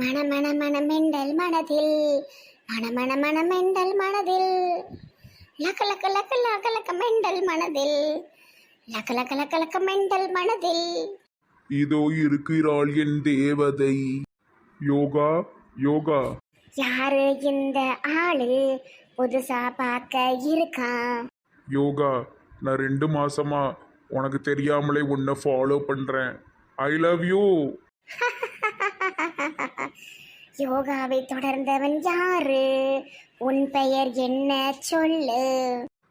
மண மண மண மெண்டல் மனதில் மண மண மண மெண்டல் மனதில். லக்க லக்க லக்க லக்க லக்க மெண்டல் மனதில் லக்க லக்க லக்க லக்க மெண்டல் மனதில். இதோ இருக்கிறாள் என் தேவதை. யோகா யோகா. யாரு இந்த ஆளு புதுசா பார்க்க இருக்கான் யோகா நான் ரெண்டு மாசமா உனக்கு தெரியாமலே உன்னை ஃபாலோ பண்றேன். ஐ லவ் யூ யோகாவை தொடர்ந்தவன் யாரு? உன் பெயர் என்ன சொல்லு?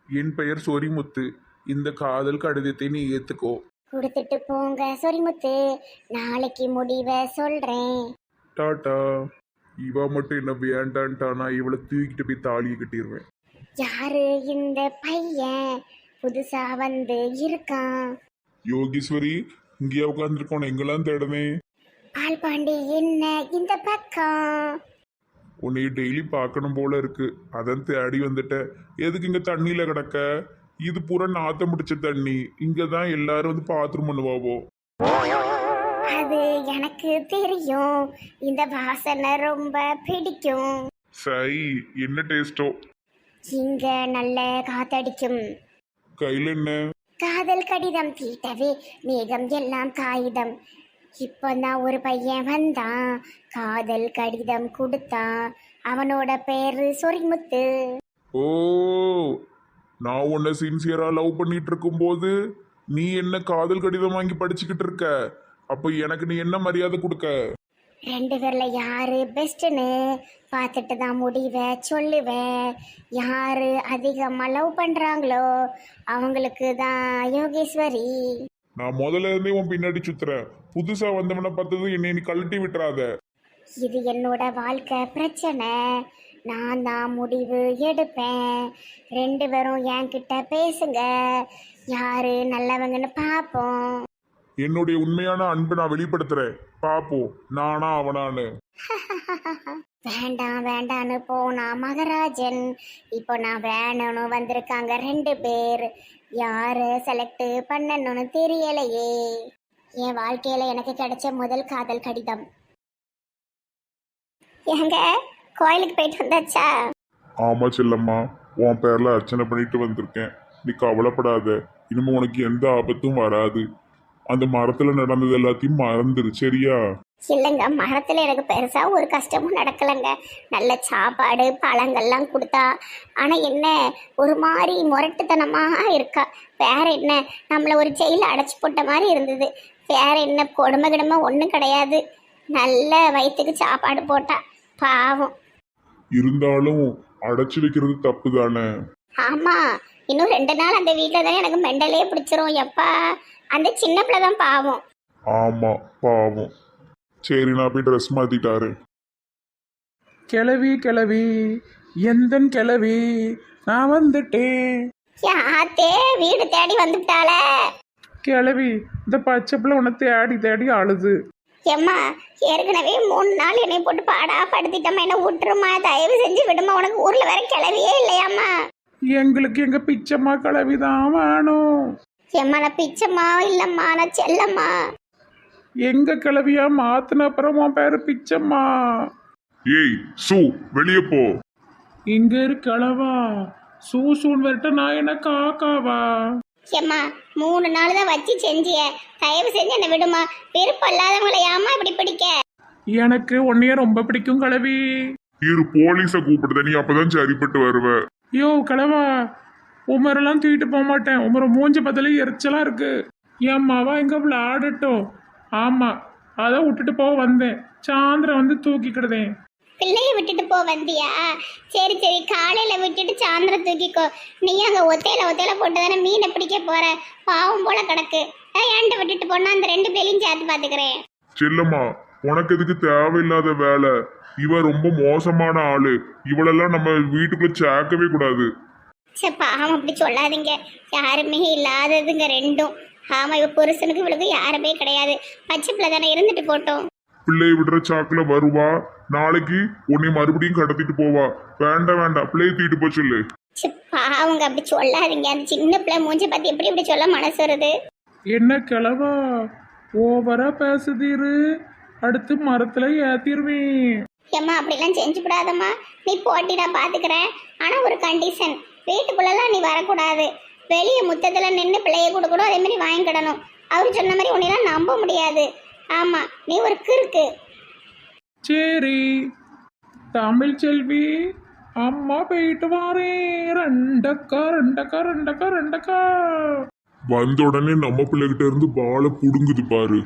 என் பெயர் சொரிமுத்து. இந்த காதல் கடிதத்தை நீ ஏத்துக்கோ. கொடுத்துட்டு போங்க சொரிமுத்து. நாளைக்கு முடிவை சொல்றேன். டாட்டா. இவ மட்டும் என்ன வேண்டான்ட்டா நான் இவளை தூக்கிட்டு போய் தாலியை கட்டிடுவேன் யாரு இந்த பையன்? புதுசா வந்து இருக்கான். யோகீஸ்வரி இங்கேயா உட்காந்துருக்கோம் எங்கெல்லாம் தேடனே பால் பாண்டி என்ன இந்த பக்கம்? உன்னை டெய்லி பார்க்கணும் போல இருக்கு. அதான் தேடி வந்துட்டேன். எதுக்கு இங்க தண்ணியில கிடக்க? இது பூரா நாத்தம் பிடிச்ச தண்ணி. இங்க தான் எல்லாரும் வந்து பாத்ரூம் பண்ணுவாவோ? அது எனக்கு தெரியும். இந்த வாசனை ரொம்ப பிடிக்கும். சரி என்ன டேஸ்டோ இங்க நல்ல காத்தடிக்கும். கையில என்ன? காதல் கடிதம் தீட்டவே மேகம் எல்லாம் காகிதம். இப்போ தான் ஒரு பையன் வந்தான். காதல் கடிதம் கொடுத்தான். அவனோட பேரு சொரிமுத்து. ஓ நான் உன்னை சின்சியரா லவ் பண்ணிட்டு இருக்கும்போது நீ என்ன காதல் கடிதம் வாங்கி படிச்சுக்கிட்டு இருக்க அப்ப எனக்கு நீ என்ன மரியாதை கொடுக்க? ரெண்டு பேர்ல யாரு பெஸ்ட்னு பார்த்துட்டு தான் முடிவை சொல்லுவேன் யாரு அதிகமா லவ் பண்றாங்களோ அவங்களுக்கு தான் யோகேஸ்வரி. நான் முதல்ல இருந்தே உன் பின்னாடி சுத்துறேன். புதுசா வந்தவனை பார்த்ததும் என்னை நீ கழட்டி விட்டுறாத. இது என்னோட வாழ்க்கை பிரச்சனை. நான் தான் முடிவு எடுப்பேன். ரெண்டு பேரும் என்கிட்ட பேசுங்க. யாரு நல்லவங்கன்னு பார்ப்போம் என்னுடைய உண்மையான அன்பை நான் வெளிப்படுத்துறேன். பாப்போம். நானா அவனான்னு. வேண்டாம் வேண்டான்னு போனா மகராஜன். இப்போ நான் வேணும்னு வந்திருக்காங்க ரெண்டு பேர். யாரு செலக்ட் பண்ணணும்னு தெரியலையே. என் வாழ்க்கையில எனக்கு கிடைச்ச முதல் காதல் கடிதம். ஏங்க கோயிலுக்கு போயிட்டு வந்தாச்சா? ஆமா செல்லம்மா உன் பேர்ல அர்ச்சனை பண்ணிட்டு வந்திருக்கேன். நீ கவலைப்படாத இனிமே உனக்கு எந்த ஆபத்தும் வராது. அந்த மரத்துல நடந்தது எல்லாத்தையும் மறந்துரு சரியா? இல்லைங்க மரத்தில் எனக்கு பெருசாக ஒரு கஷ்டமும் நடக்கலைங்க. நல்ல சாப்பாடு பழங்கள்லாம் கொடுத்தா. ஆனால் என்ன ஒரு மாதிரி முரட்டுத்தனமாக இருக்கா. வேற என்ன நம்மளை ஒரு ஜெயிலில் அடைச்சி போட்ட மாதிரி இருந்தது. வேற என்ன கொடுமை கிடமை ஒன்றும் கிடையாது. நல்ல வயிற்றுக்கு சாப்பாடு போட்டா. பாவம். இருந்தாலும் அடைச்சு வைக்கிறது தப்பு தானே ஆமாம் இன்னும் ரெண்டு நாள் அந்த வீட்டில் தானே எனக்கு மெண்டலே பிடிச்சிரும். எப்பா அந்த சின்ன பிள்ளை தான் பாவம். ஆமா பாவம். சரி நான் போய் ட்ரெஸ் மாத்திட்டாரு கிளவி கிளவி எந்தன் கிளவி? நான் வந்துட்டேன். யாத்தே வீடு தேடி வந்துட்டாளே. கிளவி இந்த பச்சை பிள்ளை உன்னை தேடி தேடி அழுது. எம்மா ஏற்கனவே மூணு நாள் என்னை போட்டு பாடா படுத்திட்டம்மா. என்ன விட்டுருமா தயவு செஞ்சு விடுமா உனக்கு ஊர்ல வேற கிளவியே இல்லையாம்மா. எங்களுக்கு எங்க பிச்சைம்மா கிளவி தான் வேணும். எம்மா நான் பிச்சம்மா இல்லம்மா நான் செல்லம்மா. எங்க கிளவியா மாத்தின அப்புறம் உன் பேரு பிச்சைம்மா. ஏய் சு வெளியே போ. இங்க இருக்களவா சூசூன் வரட்ட நான் என்ன காக்காவா? எம்மா மூணு நாள் தான் வச்சு செஞ்சிய. தயவு செஞ்சு என்னை விடுமா. விருப்பம் இல்லாதவங்களை ஏமா இப்படி பிடிக்க? எனக்கு உன்னைய ரொம்ப பிடிக்கும் கிளவி. இரு போலீஸ கூப்பிடுத நீ அப்பதான் சரிப்பட்டு வருவ. யோ கிளவா உமரெல்லாம் தூக்கிட்டு போக மாட்டேன். உமரை மூஞ்சி பத்தல எரிச்சலா இருக்கு. என் மாவா எங்க விளையாடட்டும். ஆமா அதான் விட்டுட்டு போக வந்தேன். சாயந்தரம் வந்து தூக்கிக்கிடுதேன். பிள்ளைய விட்டுட்டு போ வந்தியா? சரி சரி காலையில விட்டுட்டு சாயந்தரம் தூக்கிக்கோ. நீ அங்க ஒத்தையில ஒத்தையில போட்டு தானே மீனை பிடிக்க போற? பாவம் போல கிடக்கு. ஏன்ட்ட விட்டுட்டு போனா அந்த ரெண்டு பிள்ளையும் சேர்த்து பாத்துக்கிறேன் செல்லம்மா உனக்கு எதுக்கு தேவையில்லாத வேலை? இவ ரொம்ப மோசமான ஆளு. இவளெல்லாம் நம்ம வீட்டுக்குள்ள சேர்க்கவே கூடாது. சே பாவம் அப்படி சொல்லாதீங்க. யாருமே இல்லாததுங்க ரெண்டும். ஆமா இவ புருஷனுக்கு இவளுக்கு யாருமே கிடையாது. பச்சை பிள்ளை தானே இருந்துட்டு போட்டோம். பிள்ளையை விடுற சாக்குல வருவா. நாளைக்கு உன்னை மறுபடியும் கடத்திட்டு போவா. வேண்டாம் வேண்டாம் பிள்ளையை தூக்கிட்டு போ சொல்லு. சே பாவங்க அப்படி சொல்லாதீங்க. அந்த சின்ன பிள்ளை மூஞ்சி பார்த்து எப்படி இப்படி சொல்ல மனசு வருது? என்ன கிளவா ஓவரா பேசுதீரு அடுத்து மரத்துல ஏத்திருவேன். ஏம்மா அப்படிலாம் செஞ்சு விடாதம்மா நீ போட்டி நான் பாத்துக்கிறேன். ஆனா ஒரு கண்டிஷன் வீட்டுக்குள்ளெல்லாம் நீ வரக்கூடாது. வெளியே முத்தத்துல நின்று பிள்ளைய கொடுக்கணும் அதே மாதிரி வாங்கிக்கிடணும் அவர் சொன்ன மாதிரி உன்னையெல்லாம் நம்ப முடியாது. ஆமா நீ ஒரு கிறுக்கு. சரி. தமிழ் செல்வி அம்மா போயிட்டு வாரேன் ரெண்டக்கா ரெண்டக்கா ரெண்டக்கா ரெண்டக்கா. வந்த உடனே நம்ம பிள்ளைகிட்ட இருந்து பாலை புடுங்குது பாரு.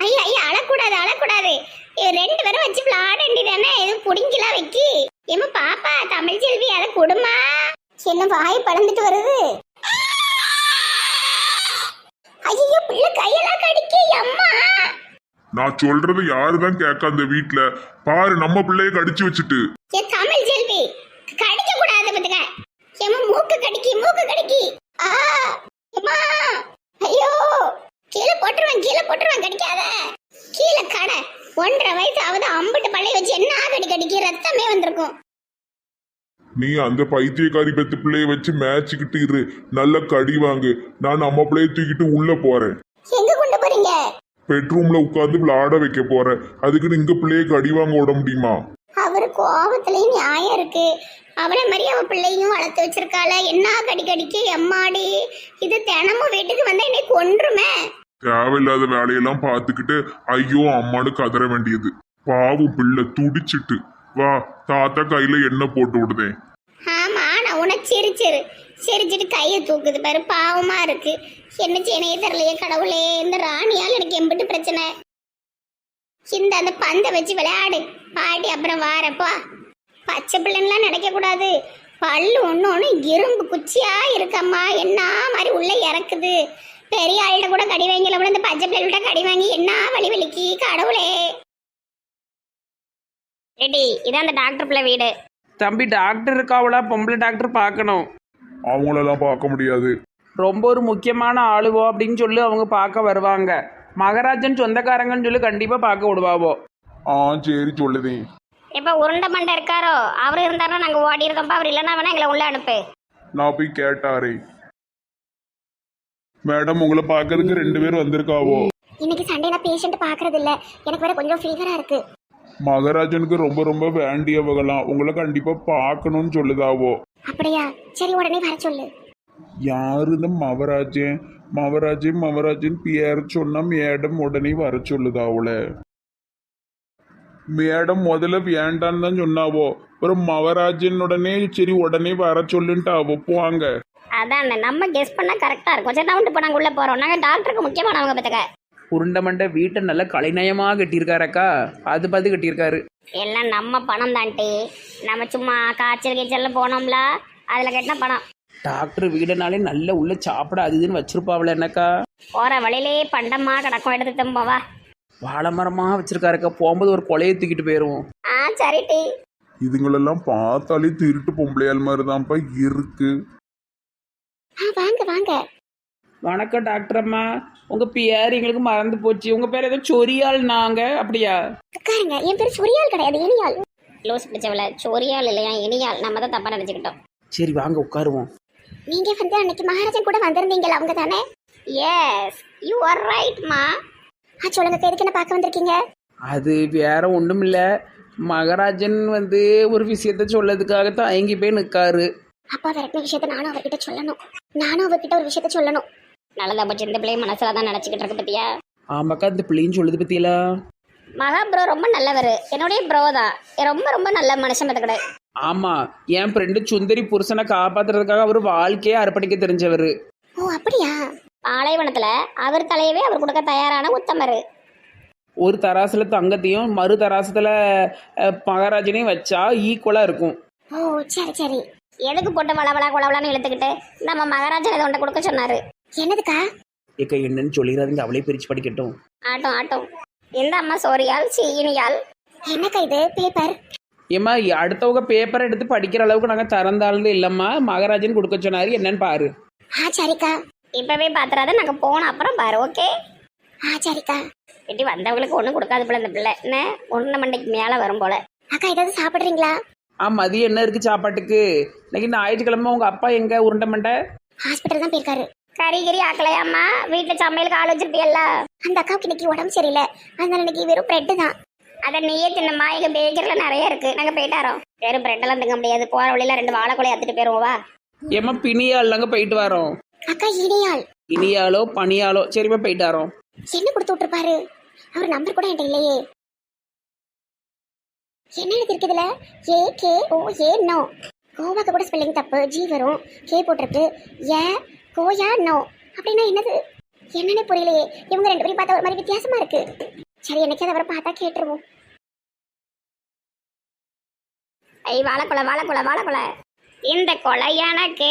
ஐயா ஐயா அழக்கூடாது அழக்கூடாது. ரெண்டு பேரும் வச்சு விளாட வேண்டியதானே எதுவும் புடிங்கலாம் வைக்கி? ஏமா பாப்பா தமிழ் செல்வி அதை கொடுமா என்ன வாய் பழந்துட்டு வருது? ஐயோ பிள்ளை கையெல்லாம் கடிக்க அம்மா. நான் சொல்றது யாருதான் கேட்க அந்த வீட்ல. பாரு நம்ம பிள்ளைய கடிச்சு வச்சுட்டு. ஏ தமிழ் செல்வி கடிக்க கூடாது பத்துக்க. ஏமா மூக்கு கடிக்கி மூக்கு கடிக்கி. ஆ ஏமா ஐயோ கீழே போட்டுருவேன் கீழே போட்டுருவேன் கடிக்காத. கீழே கடை. ஒன்றரை வயசு ஆகுது அம்பிட்டு பழைய வச்சு என்ன கடி கடிக்கி ரத்தமே வந்திருக்கும். நீ அந்த பைத்தியக்காரி பெத்து பிள்ளைய வச்சு மேய்ச்சிக்கிட்டு இரு. நல்ல கடி வாங்கு. நான் நம்ம பிள்ளைய தூக்கிட்டு உள்ள போறேன். எங்க கொண்டு போறீங்க? பெட்ரூம்ல உட்காந்து விளையாட வைக்க போறேன். அதுக்குன்னு இங்க பிள்ளைய கடி வாங்க விட முடியுமா? அவர் கோபத்துலயும் நியாயம் இருக்கு. அவளை மாதிரி அவ பிள்ளையும் வளர்த்து வச்சிருக்காள? என்ன கடி கடிக்கு எம்மாடி. இது தினமும் வீட்டுக்கு வந்தா என்னை கொன்றுமே. தேவையில்லாத வேலையெல்லாம் பார்த்துக்கிட்டு ஐயோ அம்மானு கதற வேண்டியது. பாவம் பிள்ளை துடிச்சிட்டு. வா தாத்தா கையில எண்ணெய் போட்டு விடுதேன். ஆமா நான் உன சிரிச்சிரு சிரிச்சிட்டு கையை தூக்குது பாரு பாவமா இருக்கு. என்ன செய்யணையே தெரியலையே கடவுளே இந்த ராணியால் எனக்கு எம்பிட்டு பிரச்சனை. இந்த அந்த பந்தை வச்சு விளையாடு. பாட்டி அப்புறம் வாரப்பா பச்சை பிள்ளைங்களாம் நினைக்க கூடாது பல்லு ஒன்று ஒன்று இரும்பு குச்சியா இருக்கம்மா என்ன மாதிரி உள்ள இறக்குது. பெரிய ஆள்கிட்ட கூட கடி வாங்கல கூட இந்த பச்சை பிள்ளைகிட்ட கடி வாங்கி என்ன வலி வலிக்கு கடவுளே. ரெடி இதான் அந்த டாக்டர் பிள்ளை வீடு. தம்பி டாக்டர் இருக்காவளா பொம்பளை டாக்டர் பார்க்கணும். அவங்களெல்லாம் பார்க்க முடியாது. ரொம்ப ஒரு முக்கியமான ஆளுவோ அப்படின்னு சொல்லி அவங்க பார்க்க வருவாங்க. மகராஜன் சொந்தக்காரங்கன்னு சொல்லி கண்டிப்பாக பார்க்க விடுவாவோ? ஆ சரி சொல்லுதே. இப்ப உருண்டை மண்டை இருக்காரோ அவர் இருந்தாருன்னா நாங்க ஓடி இருக்கோம்ப்பா அவர் இல்லைன்னா வேணா எங்களை உள்ள அனுப்பு. நான் போய் கேட்டாரே. மேடம் உங்களை பார்க்கறதுக்கு ரெண்டு பேர் வந்திருக்காவோ? இன்னைக்கு சண்டே நான் பேஷண்ட் பாக்குறது இல்ல எனக்கு வேற கொஞ்சம் ஃபீவரா இருக்கு. மகராஜனுக்கு ரொம்ப ரொம்ப வேண்டியவங்களாம். உங்களை கண்டிப்பா பார்க்கணும்னு சொல்லுதாவோ? அப்படியா? சரி உடனே வர சொல்லு. யாரு இந்த மவராஜன் மவராஜன் மவராஜன் பேர் சொன்னா மேடம் உடனே வர சொல்லுதா அவள? மேடம் முதல்ல வேண்டான்னு தான் சொன்னாவோ? அப்புறம் மவராஜன் உடனே சரி உடனே வர சொல்லுன்ட்டாவோ? போவாங்க அதான் நம்ம கெஸ் பண்ணா கரெக்டா இருக்கும். சரி நான் இப்போ நாங்க உள்ள போறோம். நாங்க டாக்டருக்கு முக்கியமானவங்க பத்துக்க. உருண்டை மண்டை வீட்டை நல்லா கலைநயமாக கட்டியிருக்காரக்கா அது பார்த்து கட்டியிருக்காரு. எல்லாம் நம்ம பணம் தான்ட்டி நம்ம சும்மா காய்ச்சல் கீச்சல் போனோம்ல அதுல கட்டின பணம். டாக்டர் வீடுனாலே நல்ல உள்ள சாப்பிட அது இதுன்னு வச்சிருப்பாவில என்னக்கா? போற வழியிலே பண்டமா கிடக்கும் எடுத்து தம்போவா வாழை மரமாக வச்சிருக்காருக்கா போகும்போது ஒரு கொலையை தூக்கிட்டு போயிடுவோம் ஆ சரி டி. இதுங்களெல்லாம் பார்த்தாலே திருட்டு பொம்பளையால் மாதிரி தான்ப்பா இருக்கு. ஆ வாங்க வாங்க. வணக்கம் டாக்டர் அம்மா. உங்கள் பேர் எங்களுக்கு மறந்து போச்சு. உங்கள் பேர் ஏதோ சொரியால் நாங்க அப்படியா? உட்காருங்க. என் பேர் சொரியால் கிடையாது இனியால் லூஸ் பிடிச்சவள. சொரியால் இல்லையா இனியால் நம்ம தான் தப்பா நினைச்சுக்கிட்டோம். சரி வாங்க உட்காருவோம். நீங்க வந்து அன்னைக்கு மகாராஜன் கூட வந்திருந்தீங்களா அவங்க தானே? எஸ் யூ ஆர் ரைட் மா. ஆ சொல்லுங்க எதுக்கு என்ன பார்க்க வந்திருக்கீங்க? அது வேற ஒன்றும் இல்லை மகராஜன் வந்து ஒரு விஷயத்த சொல்லதுக்காக தான் அயங்கி போய் நிற்காரு அப்பா விரட்டின விஷயத்த நானும் அவர்கிட்ட சொல்லணும். நானும் அவர்கிட்ட ஒரு விஷயத்த சொல்லணும். நல்லதா போச்சு இந்த பிள்ளைய மனசுல தான் நினைச்சுக்கிட்டு இருக்கு பத்தியா? ஆமாக்கா இந்த பிள்ளைன்னு சொல்லுது பத்தியலா? மகா ப்ரோ ரொம்ப நல்லவர். என்னுடைய ப்ரோ தான் ரொம்ப ரொம்ப நல்ல மனுஷன் பத்த கிடையாது ஆமாம் என் ஃப்ரெண்டு சுந்தரி புருஷனை காப்பாத்துறதுக்காக அவர் வாழ்க்கையே அர்ப்பணிக்க தெரிஞ்சவர். ஓ அப்படியா? பாலைவனத்துல அவர் தலையவே அவர் கொடுக்க தயாரான உத்தமர். ஒரு தராசில் தங்கத்தையும் மறு தராசத்தில் மகாராஜனையும் வச்சா ஈக்குவலாக இருக்கும். ஓ சரி சரி. எதுக்கு போட்டு வளவளா குளவளான்னு இழுத்துக்கிட்டு நம்ம மகாராஜன் இதை ஒன்றை கொடுக்க சொன்னாரு? என்னதுக்கா? ஏக்கா என்னன்னு சொல்லிடாதீங்க. அவளே பிரித்து படிக்கட்டும். ஆட்டம் ஆட்டம். இந்த அம்மா சோரியால் சீனியால்? என்னக்கா இது? பேப்பர் ஏம்மா அடுத்தவங்க பேப்பர் எடுத்து படிக்கிற அளவுக்கு நாங்கள் திறந்தாலும் இல்லைம்மா. மகாராஜன் கொடுக்க சொன்னாரு. என்னன்னு பாரு. ஆ சரிக்கா. இப்பவே பாத்துறாத நாங்க போன அப்புறம் பாரு ஓகே? ஆ சரிக்கா. வெட்டி வந்தவங்களுக்கு ஒண்ணும் கொடுக்காது போல இந்த பிள்ளை. என்ன? ஒன்னு மண்டைக்கு மேல வரும் போல. அக்கா ஏதாவது சாப்பிடுறீங்களா? ஆ மதியம் என்ன இருக்குது சாப்பாட்டுக்கு? இன்னைக்கு ஞாயிற்றுக்கிழமை உங்கள் அப்பா எங்கே? உருண்டை மண்டை? ஹாஸ்பிட்டல் தான் போயிருக்காரு. கறி கறி ஆக்கலையாம்மா வீட்டில் சமையலுக்கு ஆள் வச்சிருப்பியல்ல. அந்த அக்காவுக்கு இன்னைக்கு உடம்பு சரியில்லை. அதனால இன்னைக்கு வெறும் பிரெட்டு தான். அதை நீயே தின்னம்மா. எங்கள் பேக்கரியில் நிறைய இருக்கு. நாங்கள் போயிட்டாரோம் வெறும் பிரெட்டெல்லாம் திங்க முடியாது. போகிற வழியில ரெண்டு வாழைக்குலையை எடுத்துட்டு போயிருவோம் வா ஏம்மா பிணியாள்லாங்க போயிட்டு வரோம். அக்கா இனியாள். இனியாலோ பனியாலோ சரிம்மா போயிட்டு வரோம். என்ன கொடுத்து விட்டுருப்பாரு? அவர் நம்பர் கூட என்கிட்ட இல்லையே. என்ன எழுதி இருக்குதுல A K O A no கோவாக்கு கூட ஸ்பெல்லிங் தப்பு. ஜி வரும். கே போட்டிருக்கு. ஏ கோயா நோ அப்படின்னா என்னது? என்னன்னே புரியலையே. இவங்க ரெண்டு பேரும் பார்த்தா ஒரு மாதிரி வித்தியாசமா இருக்கு. சரி என்னைக்காவது அவரை பார்த்தா கேட்டுருவோம். ஐ வாழைக்குலை வாழைக்குலை வாழைக்குலை இந்த கொலை எனக்கு.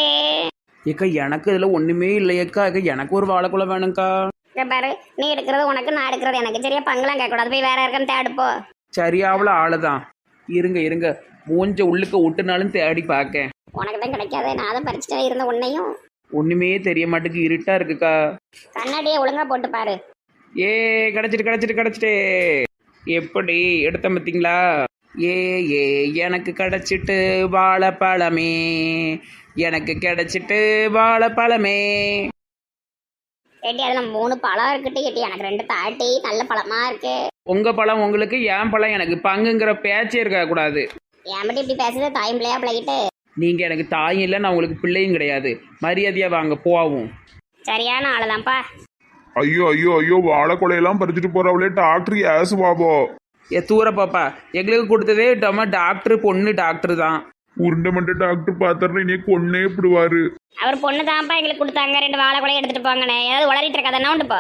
ஏக்கா எனக்கு இதில் ஒன்றுமே இல்லையேக்கா. ஏக்கா எனக்கு ஒரு வாழைக்குள்ள வேணும்க்கா. இங்க பாரு நீ எடுக்கிறது உனக்கு நான் எடுக்கிறது. எனக்கு சரியா பங்கெல்லாம் கேட்கக்கூடாது. போய் வேற யாருக்கும் தேடுப்போ சரியாவில் ஆளு தான் இருங்க இருங்க. மூஞ்ச உள்ளுக்க விட்டுனாலும் தேடி பார்க்கேன் உனக்கு தான் கிடைக்காது. நான் அதை பறிச்சுட்டே இருந்த உன்னையும். ஒன்றுமே தெரிய மாட்டேங்குது. இருட்டா இருக்குக்கா. கண்ணாடியை ஒழுங்கா போட்டு பாரு. ஏ கிடச்சிட்டு கிடச்சிட்டு கிடச்சிட்டு. எப்படி? எடுத்த பார்த்தீங்களா ஏ ஏ எனக்கு கிடச்சிட்டு வாழைப்பழமே. எனக்கு கிடச்சிட்டு வாழைப்பழமே. ஏட்டி அதுல மூணு பழம் இருக்குட்டு ஏட்டி எனக்கு ரெண்டு தாட்டி நல்ல பழமா இருக்கு. உங்க பழம் உங்களுக்கு என் பழம் எனக்கு. பங்குங்கிற பேச்சே இருக்க கூடாது. ஏன் இப்படி பேசுறது? தாயும் பிள்ளையா பிள்ளைகிட்டு? நீங்க எனக்கு தாயும் இல்லை நான் உங்களுக்கு பிள்ளையும் கிடையாது. மரியாதையா வாங்க போவோம். சரியான ஆளுதான்ப்பா. ஐயோ ஐயோ ஐயோ வாழைக்குலையெல்லாம் பறிச்சுட்டு போறவளே டாக்டர் ஏசு பாபோ ஏ தூர பாப்பா எங்களுக்கு கொடுத்ததே நம்ம டாக்டர் பொண்ணு டாக்டர் தான். உருண்டை மண்டை டாக்டர் பார்த்தாருன்னா இனி கொன்னே விடுவாரு. அவர் பொண்ணு தான்ப்பா எங்களுக்கு கொடுத்தாங்க. ரெண்டு வாழை கூட எடுத்துட்டு போங்கண்ணே. ஏதாவது உளறிட்டு இருக்காது என்ன உண்டு போ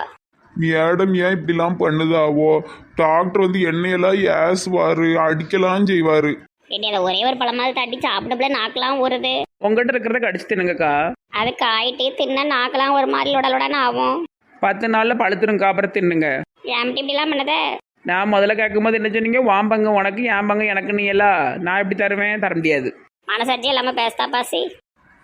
மேடம் ஏன் இப்படிலாம் பண்ணுதாவோ? டாக்டர் வந்து எண்ணெயெல்லாம் ஏசுவாரு அடிக்கலாம் செய்வாரு. அதை ஒரே ஒரு பழமாவது தட்டி சாப்பிடப்பல நாக்கெல்லாம் ஊறுது. உங்ககிட்ட இருக்கிறத கடிச்சு தின்னுங்கக்கா. அது காயிட்டே தின்ன நாக்கெல்லாம் ஒரு மாதிரி லொடலொடன்னு ஆகும். பத்து நாள்ல பழுத்துருங்க அப்புறம் தின்னுங்க. ஏன் இப்படிலாம் பண்ணதே? நான் முதல்ல கேட்கும்போது என்ன சொன்னீங்க? வாம்பங்க உனக்கு என் பங்கு எனக்கு நீ எல்லாம். நான் எப்படி தருவேன்? தர முடியாது. மனசாட்சி இல்லாம பேசுதா பாசி?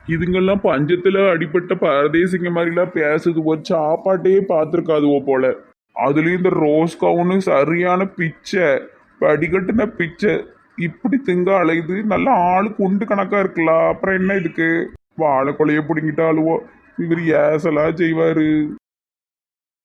இதுங்கெல்லாம் பஞ்சத்துல அடிபட்ட பரதேசிங்க மாதிரிலாம் பேசுது. ஒரு சாப்பாட்டையே பார்த்துருக்காதுவோ போல. அதுலயும் இந்த ரோஸ் கவுனு சரியான பிச்சை படிக்கட்டுன பிச்சை. இப்படி திங்க அலையுது. நல்லா ஆளு குண்டு கணக்கா இருக்கலாம். அப்புறம் என்ன இதுக்கு? வாழை கொலைய பிடிங்கிட்டாலுவோ இவர் ஏசலா செய்வாரு.